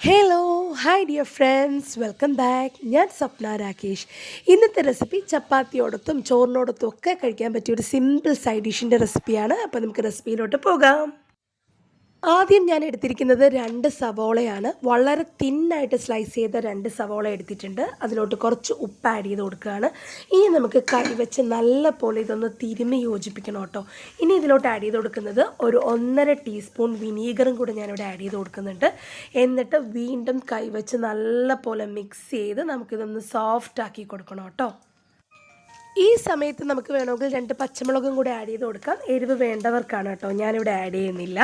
Hello hi dear friends welcome back ഞാൻ സ്വപ്ന രാകേഷ്. ഇന്നത്തെ recipe ചപ്പാത്തിയോടൊത്തും ചോറിനോടൊത്തും ഒക്കെ കഴിക്കാൻ പറ്റിയ ഒരു സിമ്പിൾ സൈഡ് ഡിഷിന്റെ റെസിപ്പിയാണ് അപ്പോൾ നമുക്ക് റെസിപ്പിയിലോട്ട് പോകാം. ആദ്യം ഞാൻ എടുത്തിരിക്കുന്നത് രണ്ട് സവോളയാണ്. വളരെ തിന്നായിട്ട് സ്ലൈസ് ചെയ്ത രണ്ട് സവോള എടുത്തിട്ടുണ്ട്. അതിലോട്ട് കുറച്ച് ഉപ്പ് ആഡ് ചെയ്ത് കൊടുക്കുകയാണ്. ഇനി നമുക്ക് കൈവച്ച് നല്ല പോലെ ഇതൊന്ന് തിരുമ്മി യോജിപ്പിക്കണം കേട്ടോ. ഇനി ഇതിലോട്ട് ആഡ് ചെയ്ത് കൊടുക്കുന്നത് ഒരു ഒന്നര ടീസ്പൂൺ വിനീഗറും കൂടെ ഞാനിവിടെ ആഡ് ചെയ്ത് കൊടുക്കുന്നുണ്ട്. എന്നിട്ട് വീണ്ടും കൈവച്ച് നല്ല പോലെ മിക്സ് ചെയ്ത് നമുക്കിതൊന്ന് സോഫ്റ്റ് ആക്കി കൊടുക്കണം കേട്ടോ. ഈ സമയത്ത് നമുക്ക് വേണമെങ്കിൽ രണ്ട് പച്ചമുളകും കൂടെ ആഡ് ചെയ്ത് കൊടുക്കാം. എരിവ് വേണ്ടവർക്കാണ് കേട്ടോ ഞാനിവിടെ ആഡ് ചെയ്യുന്നില്ല.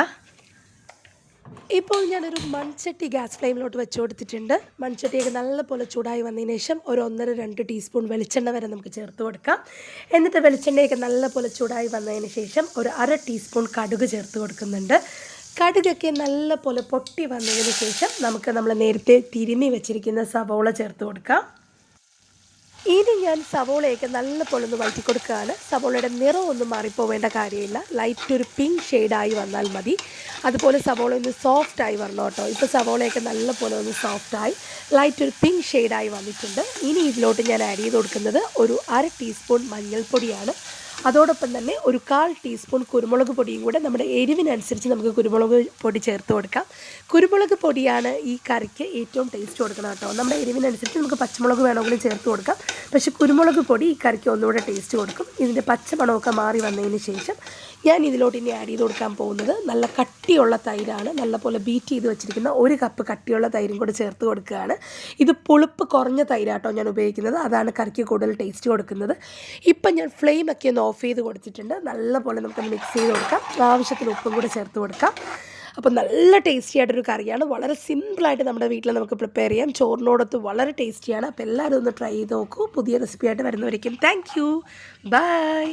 ഇപ്പോൾ ഞാനൊരു മൺചട്ടി ഗ്യാസ് ഫ്ലെയിമിലോട്ട് വെച്ച് കൊടുത്തിട്ടുണ്ട്. മൺചട്ടിയൊക്കെ നല്ലപോലെ ചൂടായി വന്നതിന് ശേഷം ഒരു ഒന്നര രണ്ട് ടീസ്പൂൺ വെളിച്ചെണ്ണ വരെ നമുക്ക് ചേർത്ത് കൊടുക്കാം. എന്നിട്ട് വെളിച്ചെണ്ണയൊക്കെ നല്ലപോലെ ചൂടായി വന്നതിന് ശേഷം ഒരു അര ടീസ്പൂൺ കടുക് ചേർത്ത് കൊടുക്കുന്നുണ്ട്. കടുകൊക്കെ നല്ലപോലെ പൊട്ടി വന്നതിന് ശേഷം നമുക്ക് നമ്മൾ നേരത്തെ തിരുമ്മി വെച്ചിരിക്കുന്ന സവോള ചേർത്ത് കൊടുക്കാം. ഞാൻ സവോളയൊക്കെ നല്ലപോലെ ഒന്ന് വഴറ്റി കൊടുക്കുകയാണ്. സവോളയുടെ നിറം ഒന്നും മാറിപ്പോവേണ്ട കാര്യമില്ല. ലൈറ്റ് ഒരു പിങ്ക് ഷെയ്ഡായി വന്നാൽ മതി. അതുപോലെ സവോള ഒന്ന് സോഫ്റ്റായി വരണം കേട്ടോ. ഇപ്പോൾ സവോളയൊക്കെ നല്ലപോലെ ഒന്ന് സോഫ്റ്റായി ലൈറ്റ് ഒരു പിങ്ക് ഷെയ്ഡായി വന്നിട്ടുണ്ട്. ഇനി ഇതിലോട്ട് ഞാൻ ആഡ് ചെയ്ത് കൊടുക്കുന്നത് ഒരു അര ടീസ്പൂൺ മഞ്ഞൾപ്പൊടിയാണ്. അതോടൊപ്പം തന്നെ ഒരു കാൽ ടീസ്പൂൺ കുരുമുളക് പൊടിയും കൂടെ നമ്മുടെ എരിവിനനുസരിച്ച് നമുക്ക് കുരുമുളക് പൊടി ചേർത്ത് കൊടുക്കാം. കുരുമുളക് പൊടിയാണ് ഈ കറിക്ക് ഏറ്റവും ടേസ്റ്റ് കൊടുക്കണം കേട്ടോ. നമ്മുടെ എരിവിനനുസരിച്ച് നമുക്ക് പച്ചമുളക് വേണമെങ്കിലും ചേർത്ത് കൊടുക്കാം. പക്ഷേ കുരുമുളക് പൊടി ഈ കറിക്ക് ഒന്നുകൂടെ ടേസ്റ്റ് കൊടുക്കും. ഇതിന്റെ പച്ചമണമൊക്കെ മാറി വന്നതിന് ശേഷം ഞാൻ ഇതിലോട്ട് ഇനി ആഡ് ചെയ്ത് കൊടുക്കാൻ പോകുന്നത് നല്ല കട്ടിയുള്ള തൈരാണ്. നല്ലപോലെ ബീറ്റ് ചെയ്ത് വെച്ചിരിക്കുന്ന ഒരു കപ്പ് കട്ടിയുള്ള തൈരും കൂടെ ചേർത്ത് കൊടുക്കുകയാണ്. ഇത് പുളിപ്പ് കുറഞ്ഞ തൈരാട്ടോ ഞാൻ ഉപയോഗിക്കുന്നത്. അതാണ് കറിക്ക് കൂടുതൽ ടേസ്റ്റ് കൊടുക്കുന്നത്. ഇപ്പം ഞാൻ ഫ്ലെയിമൊക്കെ ഒന്ന് ഓഫ് ചെയ്ത് കൊടുത്തിട്ടുണ്ട്. നല്ലപോലെ നമുക്ക് മിക്സ് ചെയ്ത് കൊടുക്കാം. ആവശ്യത്തിന് ഉപ്പും കൂടെ ചേർത്ത് കൊടുക്കാം. അപ്പോൾ നല്ല ടേസ്റ്റി ആയിട്ടൊരു കറിയാണ്. വളരെ സിമ്പിളായിട്ട് നമ്മുടെ വീട്ടിൽ നമുക്ക് പ്രിപ്പയർ ചെയ്യാം. ചോറിനോടൊത്ത് വളരെ ടേസ്റ്റിയാണ് അപ്പോൾ എല്ലാവരും ഒന്ന് ട്രൈ ചെയ്ത് നോക്കൂ. പുതിയ റെസിപ്പിയായിട്ട് വരുന്നവരേക്കും താങ്ക് യു ബൈ